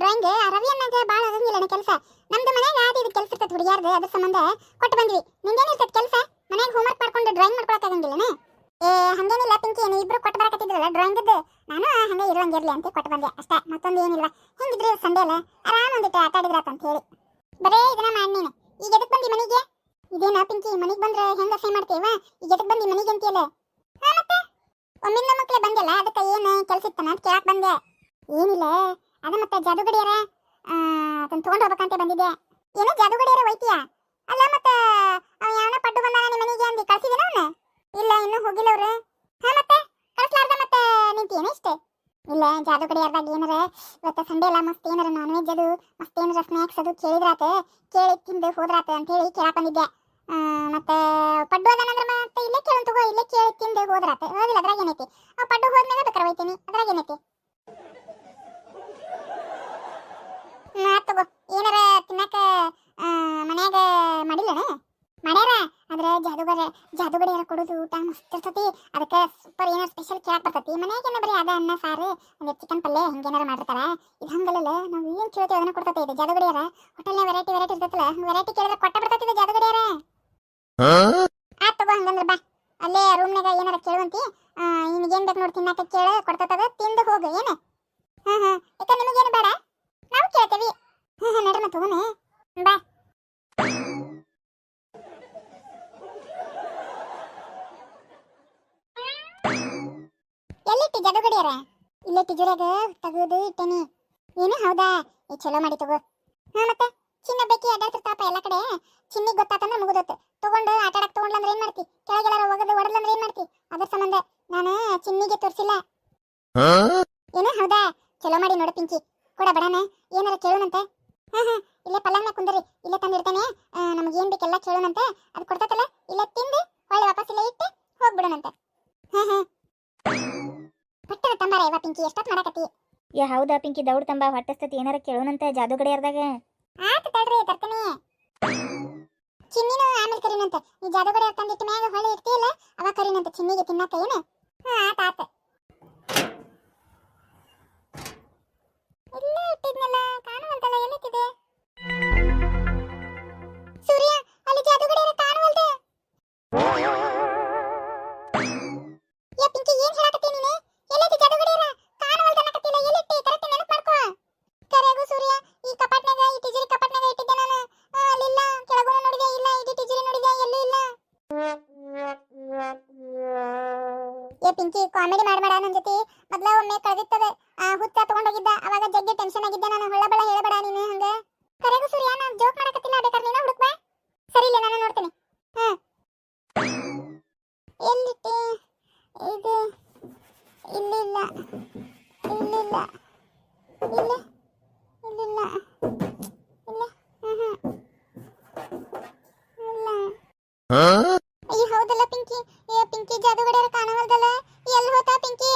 Drawing Ravi ಅನ್ನಾಗ ಭಾಳ ಆಗಂಗಿಲ್ಲ ಕೆಲಸ. ನಮ್ದು ಮನೆಗೆ ಆದ ಇದು ಕೆಲಸ ಇರ್ತದೆ ಹುಡುಗಿಯಾರ್ದು, ಅದ್ರ ಸಂಬಂಧ ಕೊಟ್ಟು ಬಂದ್ವಿ. ನಿಂಗೇನು ಇರ್ತದೆ ಕೆಲಸ? ಮನ್ಯಾಗ ಹೋಮ್ವರ್ಕ್ ಮಾಡ್ಕೊಂಡು ಡ್ರಾಯಿಂಗ್ ಮಾಡ್ಕೊಳಕ್ ಆಗಂಗಿಲ್ಲನೇ? ಏ, ಹಂಗೇನಿಲ್ಲ ಪಿಂಕಿ, ನೀವು ಇಬ್ರು ಕೊಟ್ಟು ಬರಕತ್ತಿದ್ರಲ್ಲ ಡ್ರಾಯಿಂಗದ್ದು ನಾನು ಹಂಗೆ ಇರುವಂಗಿರ್ಲಿ ಅಂತ ಕೊಟ್ಟು ಬಂದೆ ಅಷ್ಟೇ, ಮತ್ತೊಂದು ಏನಿಲ್ಲ. ಹಿಂಗಿದ್ರೆ ಸಂಡೆ ಅಲ್ಲ? ಆರಾಮ್ ಒಂದಿಟ್ಟು ಆಟ ಆಡಿದ್ರಾತ ಅಂತ ಹೇಳಿ. ಬರೇ ಇದನ್ನ ಮಾಡಿ ನೀನು. ಈಗ ಎದಕ್ ಬಂದಿ ಮನೆಗೆ? ಇದೇನ ಪಿಂಕಿ, ಮನೆಗೆ ಬಂದ್ರೆ ಹೆಂಗ ಸೇ ಮಾಡ್ತೀವ ಈಗ ಎದಕ್ ಬಂದಿ ಮನೆಗೆ ಅಂತೀಯಲ್ಲ? ಒಮ್ಮಿಂದ ಮಕ್ಕಳೇ ಬಂದಲ್ಲ ಅದಕ್ಕೆ ಏನು ಕೆಲಸ ಇತ್ತನ ಅಂತ ಕೇಳಕ್ ಬಂದೆ. ಏನಿಲ್ಲ ಅದ ಮತ್ತೆ ಜಾದುಗಡಿಯರ ಅದನ್ನ ತಗೊಂಡು ಹೋಗ್ಬೇಕಂತ ಬಂದಿದ್ದೆ. ಏನು ಜಾದುಗಡಿಯರ ಹೋಯ್ತೀಯ? ಅಲ್ಲ ಮತ್ತೆ, ಅವ ಯಾವನ ಪಡ್ಡು ಬಂದಾನ ನಿಮ್ಮ ಮನೆಗೆ ಅಂದು, ಕಳ್ಸಿದೇನ ಅವನ? ಇಲ್ಲ, ಇನ್ನೂ ಹೋಗಿಲ್ಲ ಅವ್ರೆ. ಹಾ ಮತ್ತೆ, ಕಳ್ಸಲಾರ್ದ ಮತ್ತೆ ನಿಂತಿಯೇನ ಇಷ್ಟೇ? ಇಲ್ಲ, ಜಾದುಗಡಿಯಾರ್ದಾಗ ಏನಾರ, ಇವತ್ತು ಸಂಡೆ ಅಲ್ಲ, ಮಸ್ತ್ ಏನಾರ ನಾನ್ ವೆಜ್ ಅದು, ಮಸ್ತ್ ಏನಾರ ಸ್ನ್ಯಾಕ್ಸ್ ಅದು ಕೇಳಿದ್ರಾತ, ಕೇಳಿ ತಿಂದು ಹೋದ್ರಾತ ಅಂತ ಹೇಳಿ ಕೇಳಕ್ ಬಂದಿದ್ದೆ. ಮತ್ತೆ ಪಡ್ಡು ಅದಾನಂದ್ರೆ ಮತ್ತೆ ಇಲ್ಲೇ ಕೇಳನ್ ತಗೋ, ಇಲ್ಲೇ ಕೇಳಿ ತಿಂದು ಹೋದ್ರಾತ. ಹೋದಿಲ್ಲ, ಅದ್ರಾಗ ಏನೈತಿ? ಆ ಪಡ್ಡು ಹೋದ್ಮೇಲೆ ಬೇಕಾರೆ ಹೋಯ್ತೀನಿ, ಅದ್ರಾಗ ಏನೈತಿ ಆತ್ ತಗೋ ಏನಾರ ತಿನ್ನಕ ಆ, ಮನ್ಯಾಗ ಮಾಡಿಲ್ಲಣ ಮಾಡ್ಯಾರ ಆದ್ರೆ ಜಾದುಗರ ಜಾದುಗಡಿಯಾರ ಕೊಡೋದು? ಊಟ ಮಸ್ತ್ ಇರ್ತತಿ. ಅದಕ್ಕೆ ಸೂಪರ್ ಏನಾರ ಸ್ಪೆಷಲ್ ಕೇಳಕ್ ಬರ್ತತಿ. ಮನ್ಯಾಗ ಏನ ಬರೀ ಅದ ಅನ್ನ ಸಾರು ಒಂದು ಚಿಕನ್ ಪಲ್ಯ ಹಿಂಗೇನಾರ ಮಾಡಿರ್ತಾರ ಇದು ಹಂಗಲ್ಲ ನಾವು ಏನ್ ಕೇಳ್ತೀವಿ ಅದನ್ನ ಕೊಡ್ತತಿ ಇದು ಜಾದುಗಡಿಯಾರ ಹೋಟೆಲ್ನ ವೆರೈಟಿ ವೆರೈಟಿ ಇರ್ತೈತಲ್ಲ ವೆರೈಟಿ ಕೇಳಿದ್ರೆ ಕೊಟ್ಟ ಬರ್ತತಿ ಇದು ಜಾದುಗಡಿಯಾರ ಆ ತಗೋ ಹಂಗಂದ್ರ ಬಾ. ಅಲ್ಲೇ ರೂಮ್ನಾಗ ಏನಾರ ಕೇಳುವಂತಿ ಏನು ಬೇಕು ನೋಡಿ ತಿನ್ನಾಕ ಕೇಳ ಕೊಡ್ತತದ ತಿಂದು ಹೋಗು ಏನು? ಎಲ್ಲಿಟ್ಟಿ ಇಲ್ಲ ತಿಜುರಾಗ ತೆಗೆದು ಇಟ್ಟೇನಿ. ಏನು ಹೌದಾ? ಈ ಚಲೋ ಮಾಡಿ ತಗೋ. ಹಾ ಮತ್ತೆ? ಚಿನ್ನ ಬೇಕಿ ಅಡ್ಡಾಡ್ತಿರ್ತಾಪ ಎಲ್ಲ ಕಡೆ. ಚಿನ್ನಿಗೆ ಗೊತ್ತಾತಂದ್ರೆ ಮುಗಿದತ್ತು ತಗೊಂಡು ಆಟ ಆಡಕ್ ತಗೊಂಡ್ಲಂದ್ರೆ ಏನ್ ಮಾಡ್ತಿ? ಕೆಳಗೆಲ್ಲ ಹೋಗೋದು ಹೊಡೆದ್ಲಂದ್ರೆ ಏನ್ ಮಾಡ್ತಿ? ಅದ್ರ ಸಂಬಂಧ ನಾನು ಚಿನ್ನಿಗೆ ತೋರಿಸಿಲ್ಲ. ಏನು? ಹೌದಾ? ಚಲೋ ಮಾಡಿ ನೋಡು ಪಿಂಕಿ. ಕೊಡ ಬಡಾನ ಏನಾರ ಕೇಳೋಣಂತೆ ಹಾ ಹಾ. ಇಲ್ಲೇ ಪಲ್ಲಂಗ ಕುಂದರಿ. ಇಲ್ಲೇ ತಂದಿರ್ತೇನೆ ನಮ್ಗೆ ಏನ್ ಬೇಕೆಲ್ಲ ಕೇಳೋಣಂತೆ ಅದು ಕೊಡ್ತತಲ್ಲ? ಇಲ್ಲ ತಿಂದು ಹೊಳ್ಳಿ ವಾಪಸ್ ಇಲ್ಲೇ ಇಟ್ಟು ಹೋಗ್ಬಿಡೋಣಂತೆ. ಹಾ ಹಾ. ತಂಬಾರ ಇವ ಪಿಂಕಿ ಎಷ್ಟೊತ್ತು ಮಾಡಕತ್ತಿ? ಏ ಹೌದಾ ಪಿಂಕಿ ದೌಡ್ ತಂಬ ಹೊಟ್ಟಸ್ತತಿ ಏನಾರ ಕೇಳೋಣಂತ ಜಾದುಗಡಿಯಾರ್ದಾಗ ಆತ ತಡ್ರಿ ತರ್ತೀನಿ. ಚಿನ್ನಿನೂ ಆಮೇಲೆ ಕರೀನಂತೆ. ಈ ಜಾದೂಗಡೆ ತಂದಿಟ್ಟ ಮ್ಯಾಗ ಹೊಳೆ ಇರ್ತಿಲ್ಲ ಅವ ಕರೀನಂತೆ ಚಿನ್ನಿಗೆ ತಿನ್ನಕ ಏನು? ಹಾ ಆತ ಆತ. ಇಲ್ಲೇ ಇಟ್ಟಿದ್ನಲ್ಲ ಕಾಣುವಂತಲ್ಲ ಎಲ್ಲಿಟ್ಟಿದೆ ಸೂರ್ಯ ಅಲ್ಲಿ ಜಾದೂಗಡೆ ಕಾಣುವಲ್ದೆ. ಏ ಪಿಂಕಿ ಏನ್ ಪಿಂಕಿ ಕಾಮಿಡಿ ಮಾಡಬೇಡ ನನ್ನ ಜೊತೆ. ಮೊದಲ ಒಮ್ಮೆ ಕಳೆದಿತ್ತದ. ಆ ಹುತ್ತ ತಗೊಂಡೋಗಿದ್ದ. ಅವಾಗ ಜಗ್ಗಿ ಟೆನ್ಷನ್ ಆಗಿದ್ದೆ. ನಾನು ಹೊಳ್ಳಬಳ ಹೇಳಬೇಡ ನೀನು ಹಂಗೆ. ಕರೆಗೂ ಸೂರ್ಯ ನಾನು ಜೋಕ್ ಮಾಡಕತ್ತಿಲ್ಲ. ಬೇಕಾದ್ರೆ ನೀನು ಹುಡುಕ್ಬಾ. ಸರಿ ಇಲ್ಲ ನಾನು ನೋಡ್ತೀನಿ. ಹಾ ಎಲ್ಲಿಟ್ಟಿ? ಇದು ಇಲ್ಲಿಲ್ಲ. ಇಲ್ಲಿಲ್ಲ. ಇಲ್ಲ? ಇಲ್ಲಿಲ್ಲ. ಇಲ್ಲ? ಇಲ್ಲ. ಹೌದಲ್ಲ ಪಿಂಕಿ? ಏ ಪಿಂಕಿ ಜಾದುಗಡಿಯಾರ ಕಾಣವಲ್ದಲ್ಲ. ಎಲ್ಲಿ ಹೋತಾ ಪಿಂಕಿ?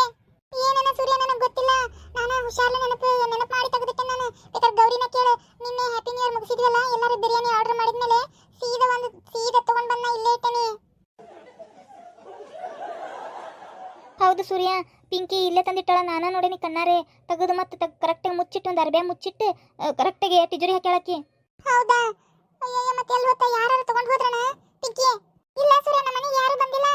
ಏನನ ಸೂರ್ಯ ನನಗೆ ಗೊತ್ತಿಲ್ಲ. ನಾನು ಹುಷಾರ್ಲ ನೆನಪು ನೆನಪು ಮಾಡಿ ತೆಗೆದಿಟ್ಟೆ ನಾನು. ಬೇಕಾದ್ರೆ ಗೌರಿನ ಕೇಳು. ನಿನ್ನೆ ಹ್ಯಾಪಿ ನ್ಯೂ ಇಯರ್ ಮುಗಿಸಿದ್ವಲ್ಲ? ಎಲ್ಲರೂ ಬಿರಿಯಾನಿ ಆರ್ಡರ್ ಮಾಡಿದ್ಮೇಲೆ ಸೀದಾ ಒಂದು ಸೀದಾ ತಗೊಂಡ್ ಬಂದ ಇಲ್ಲೇ ಇಟ್ಟೇನಿ ಹೌದು ಸೂರ್ಯ. ಪಿಂಕಿ ಇಲ್ಲೇ ತಂದಿಟ್ಟಾಳ ನಾನ ನೋಡಿನಿ ಕಣ್ಣಾರೆ. ತೆಗೆದು ಮತ್ತೆ ಕರೆಕ್ಟಾಗಿ ಮುಚ್ಚಿಟ್ಟು ಒಂದು ಅರ್ಬೆ ಮುಚ್ಚಿಟ್ಟು ಕರೆಕ್ಟಾಗಿ ತಿಜುರಿ ಹಾಕ್ಯಾಳಕಿ ಹೌದಾ? ಅಯ್ಯಯ್ಯ ಮತ್ತೆ ಎಲ್ಲಿ ಹೋತ? ಯಾರು ತಗೊಂಡ್ ಹೋದ್ರಣ ಪಿಂಕಿ? ಇಲ್ಲ ಸೂರ್ಯ ನಮ್ಮ ಮನೆಗೆ ಯಾರು ಬಂದಿಲ್ಲ.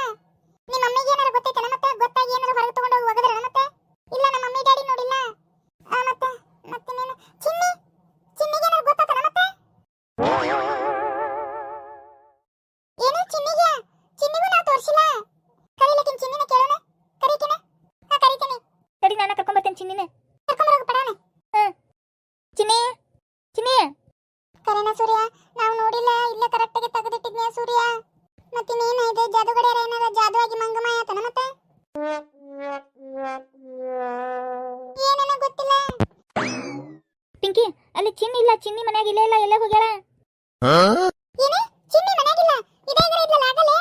ಕರೆನ ಸೂರ್ಯ? ನಾವು ನೋಡಿಲ್ಲ ಇಲ್ಲೇ ಕರೆಕ್ಟಾಗಿ ತೆಗೆದಿಟ್ಟಿದ್ನೇ ಸೂರ್ಯ? ಮತ್ತೆ ನೀನು ಇದೆ ಜಾದುಗಡಿಯಾರ ಏನಾರ ಜಾದುವಾಗಿ ಮಂಗಮಾಯ ಆತನ ಮತ್ತೆ? ಏನೇನೋ ಗೊತ್ತಿಲ್ಲ. ಪಿಂಕಿ ಅಲ್ಲಿ ಚಿನ್ನಿ ಇಲ್ಲ ಚಿನ್ನಿ ಮನ್ಯಾಗ ಇಲ್ಲೇ ಇಲ್ಲ ಎಲ್ಲೇ ಹೋಗ್ಯಾಳ ಏನು ಚಿನ್ನಿ ಮನೆಯಾಗಿಲ್ಲ ಇದೇ ಇದ್ರೆ ಇದ್ಲಲ್ಲ ಆಗಲೇ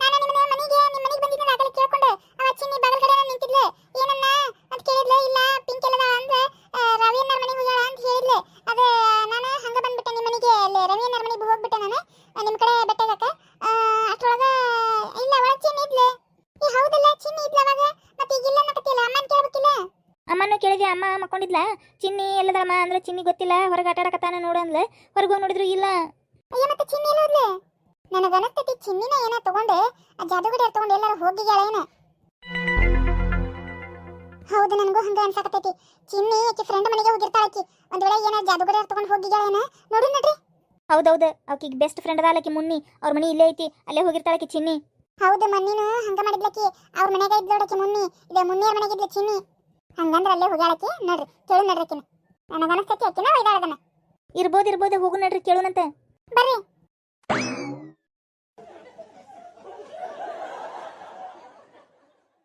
ನಾನು ನಿಮ್ಮ ಮನೆಗೆ ನಿಮ್ಮ ಮನೆಗೆ ಬಂದಿದ್ನಲ್ಲ ಆಗಲೇ ಕೇಳ್ಕೊಂಡು ಅವ ಚಿನ್ನಿ ಬಗಲ್ ಕಡೆ ನಿಂತಿದ್ಲೆ ಏನನ್ನ ಅಂತ ಕೇಳಿದ್ಲೆ ಇಲ್ಲ ಪಿಂಕ್ ಎಲ್ಲದ ಅಂದ್ರೆ ರವಿ ಅಣ್ಣರ ಮನೆಗೆ ಹೋಗ್ಯಾಳ ಅಂತ ಹೇಳಿದ್ಲೆ ಅದೇ ನಾನು ಹಂಗ ಬಂದ್ಬಿಟ್ಟೆ ನಿಮ್ಮ ಮನೆಗೆ ಅಲ್ಲಿ ರವಿ ಅಣ್ಣರ ಮನೆಗೆ ಹೋಗ್ಬಿಟ್ಟೆ ನಾನು ಕಡೆ ಬಟ್ಟೆ ಬೆಟ್ಟಗಕ್ಕ ಅಷ್ಟ್ರೊಳಗ ಇಲ್ಲ ಒಳಗೆ ಚಿನ್ನಿ ಇದ್ಲೆ. ಈ ಹೌದಲ್ಲ ಚಿನ್ನಿ ಇದ್ಲ ಅವಾಗ. ಮತ್ತೆ ಈಗ ಇಲ್ಲ ಅನ್ನಕತ್ತಿಲ್ಲ ಕೇಳಬೇಕಿಲ್ಲ. ಅಮ್ಮನ ಅಮ್ಮನೂ ಕೇಳಿದೆ ಅಮ್ಮ ಮಕ್ಕೊಂಡಿದ್ಲ? ಚಿನ್ನಿ ಎಲ್ಲದಮ್ಮ ಅಂದ್ರೆ ಚಿನ್ನಿ ಗೊತ್ತಿಲ್ಲ ಹೊರಗೆ ಆಟ ಆಡಕತ್ತಾನ ನೋಡು ಅಂದ್ಲ. ಹೊರಗೆ ನೋಡಿದ್ರು ಇಲ್ಲ. ಅಯ್ಯ ಮತ್ತೆ ಚಿನ್ನಿ ಎಲ್ಲ ಹೋದ್ಲೆ? ನನಗೆ ಅನಸ್ತತಿ ಚಿನ್ನಿನ ಏನ ತಗೊಂಡೆ ಆ ಜಾದುಗಡಿಯಾರ ತಗೊಂಡು ಎಲ್ಲರೂ ಹೋಗಿಗ್ಯಾಳ ಏನ. ಹೌದು ನನಗೂ ಹಂಗ ಅನ್ಸಾಕತ್ತೈತಿ. ಚಿನ್ನಿ ಆಕಿ ಫ್ರೆಂಡ್ ಮನೆಗೆ ಹೋಗಿರ್ತಾಳ ಆಕಿ. ಒಂದ್ ವೇಳೆ ಏನ ಜಾದುಗಡಿಯಾರ ತಗೊಂಡು ಹೋಗಿಗ್ಯಾಳ ಏನ. ನೋಡಿ ನಡ್ರಿ. ಹೌದೌದು ಆಕಿಗೆ ಬೆಸ್ಟ್ ಫ್ರೆಂಡ್ ಅದ ಆಕಿ ಮುನ್ನಿ. ಅವ್ರ ಮನೆ ಇಲ್ಲೇ ಐತಿ ಅಲ್ಲೇ ಹೋಗಿರ್ತಾಳಕಿ ಚಿನ್ನಿ. ಹೌದು ಮನ್ನಿನು ಹಂಗ ಮಾಡಿದ್ಲಕಿ. ಅವ್ರ ಮನೆಗೆ ಇದ್ಲೋಡಕಿ ಮುನ್ನಿ ಇದೆ ಮುನ್ನಿಯರ್ ಮನೆಗೆ ಇದ್ಲ ಚಿನ್ನಿ. ಹಂಗಂದ್ರ ಅಲ್ಲೇ ಹೋಗ್ಯಾಳಕಿ ನೋಡ್ರಿ ಕೇಳು ನಡ್ರಕಿನ ನನಗೆ ಅನಸ್ತೈತಿ ಆಕಿನ ಒಯ್ದಾಳ ಅದನ್ನ ಇರ್ಬೋದು ಇರ್ಬೋದು ಹೋಗು ನಡ್ರಿ ಕೇಳುನಂತೆ ಬರ್ರಿ.